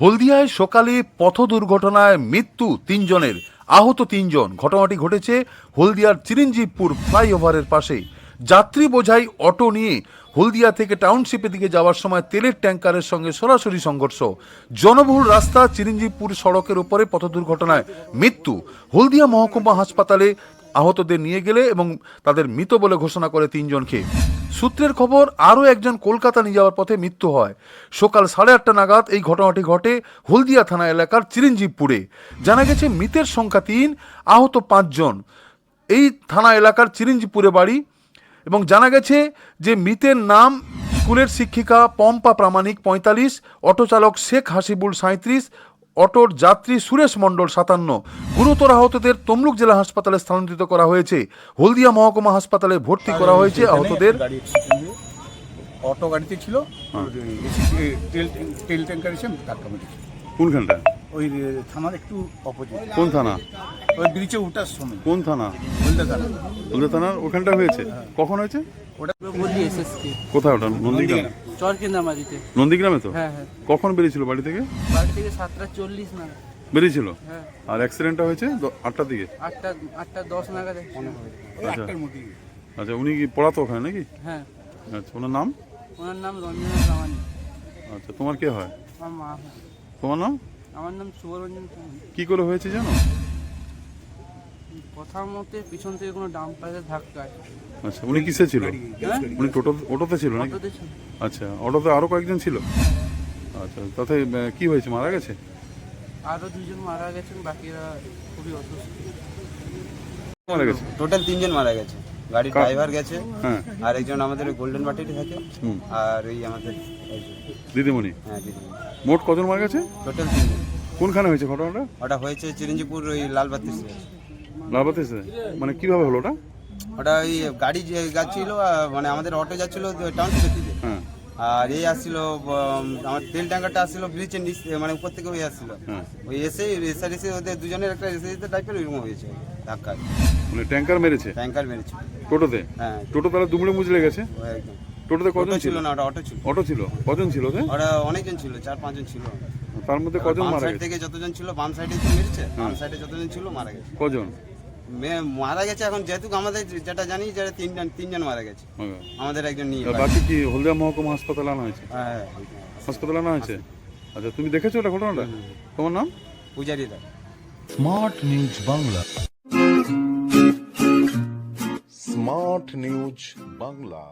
হলদিয়ায় সকালে পথ দুর্ঘটনায় মৃত্যু তিনজনের। আহত তিনজন। ঘটনাটি ঘটেছে হলদিয়ার চিরঞ্জীবপুর ফ্লাইওভারের পাশে যাত্রী বোঝাই অটো নিয়ে হলদিয়া থেকে টাউনশিপের দিকে যাওয়ার সময় তেলের ট্যাঙ্কারের সঙ্গে সরাসরি সংঘর্ষ। জনবহুল রাস্তা চিরঞ্জীবপুর সড়কের উপরে পথ দুর্ঘটনায় মৃত্যু। হলদিয়া মহকুমা হাসপাতালে আহতদের নিয়ে গেলে এবং তাদের মৃত বলে ঘোষণা করে তিনজনকে। সূত্রের খবর, আরও একজন কলকাতা নিয়ে যাওয়ার পথে মৃত্যু হয়। সকাল সাড়ে আটটা নাগাদ এই ঘটনাটি ঘটে হলদিয়া থানা এলাকার চিরঞ্জীবপুরে। জানা গেছে, মৃতের সংখ্যা তিন, আহত পাঁচজন। এই থানা এলাকার চিরঞ্জীবপুরে বাড়ি এবং জানা গেছে যে মৃতের নাম স্কুলের শিক্ষিকা পম্পা প্রামাণিক পঁয়তাল্লিশ, অটো চালক শেখ হাসিবুল সাঁত্রিশ অটোর যাত্রী সুরেশ মণ্ডল সাতান্ন। গুরুতর আহতদের তমলুক জেলা হাসপাতালে স্থানান্তরিত করা হয়েছে। হলদিয়া মহকুমা হাসপাতালে ভর্তি করা হয়েছে আহতদের। হয়ে অটো গাড়িতে ছিল। তেল তেল ট্যাঙ্কার এসে ধাক্কা মেরেছে। কোনখানটা? ওই থানার একটু অপোজিট। কোন থানা? ওই ব্রিজে উঠার সময়। কোন থানা? বলতে থানা হলদিয়া থানার ওখানটা হয়েছে? কখন হয়েছে? ওটা বলি এসএসকে কোথায় ওটা? নন্দীগ্রাম। চর কেন্দ্রামারিতে নন্দীগ্রামে তো? হ্যাঁ হ্যাঁ। কখন বেরিয়েছিল বাড়ি থেকে? বাড়ি থেকে সাতটা চল্লিশ না বেরিয়েছিল? হ্যাঁ। আর অ্যাক্সিডেন্টটা হয়েছে আটটার দিকে? আটটা আটটা দশ নাগাদ মধ্যে আচ্ছা। উনি কি পড়াতো ওখানে নাকি? হ্যাঁ। আচ্ছা ওনার নাম? ওনার নাম রঞ্জনা প্রামাণিক আচ্ছা তোমার কে হয়? আমার মা তোমার নাম? আমার নাম শুভরঞ্জন কি করে হয়েছে জানো? কথা মতে পিছন থেকে কোনো ডাম্পারের ধাক্কায় আচ্ছা উনি কিসে ছিল? হ্যাঁ? উনি টোটো অটোতে ছিল নাকি? অটোতে ছিল। আচ্ছা অটোতে আরও কয়েকজন ছিল? আচ্ছা তাতে আহ, কি হয়েছে? মারা গেছে? আরও দুজন মারা গেছেন বাকিরা খুবই অসুস্থ। মারা গেছে? টোটাল তিনজন মারা গেছে। গাড়ির কার? ড্রাইভার গেছে। হ্যাঁ। আর একজন আমাদের গোল্ডেন বাটিতে থাকে হুম। আর ওই আমাদের দিদিমণি? হ্যাঁ দিদি মোট কজন মারা গেছে? টোটাল তিনজন। কোনখানে হয়েছে ঘটনাটা? ওটা হয়েছে চিরঞ্জিপুর ওই লালবাতি লাভাতে মানে কীভাবে হলো ওটা? ওটা ওই গাড়ি যাচ্ছিল মানে আমাদের অটো যাচ্ছিল টাউনশিপের দিকে হ্যাঁ। আর এই আসছিল আমার তেল ট্যাঙ্কারটা আসছিল ব্রিজের নিচ মানে উপর থেকে ওই আসছিল। হ্যাঁ। ওই এসে এসে এসে ওদের দুজনের একটা এসে এসে টাইপের ওইরকম হয়েছে ধাক্কা। মানে ট্যাঙ্কার মেরেছে? ট্যাঙ্কার মেরেছে। টোটোতে? হ্যাঁ। টোটো তারা দুমড়ে মুচড়ে গেছে? একদম। টোটোতে কজন ছিল না ওটা অটো ছিল। অটো ছিল? কজন ছিল ওতে ওরা অনেকজন ছিল চার পাঁচজন ছিল। তার মধ্যে কজন মারা সাইড গেছে? থেকে যতজন ছিল বাম সাইডে মেরেছে বাম সাইডে যতজন ছিল মারা গেছে। কজন? মারা গেছে এখন যেহেতু আমাদের যেটা জানি যেটা তিনজন তিনজন মারা গেছে। আমাদের একজন নিয়ে বাকি কি হলদিয়া মহকুমা হাসপাতালে আনা হয়েছে? হ্যাঁ হাসপাতালে। আনা হয়েছে? আচ্ছা তুমি দেখেছ ওটা ঘটনাটা? তোমার নাম? পূজারীরা smart news Bangla. Smart news Bangla.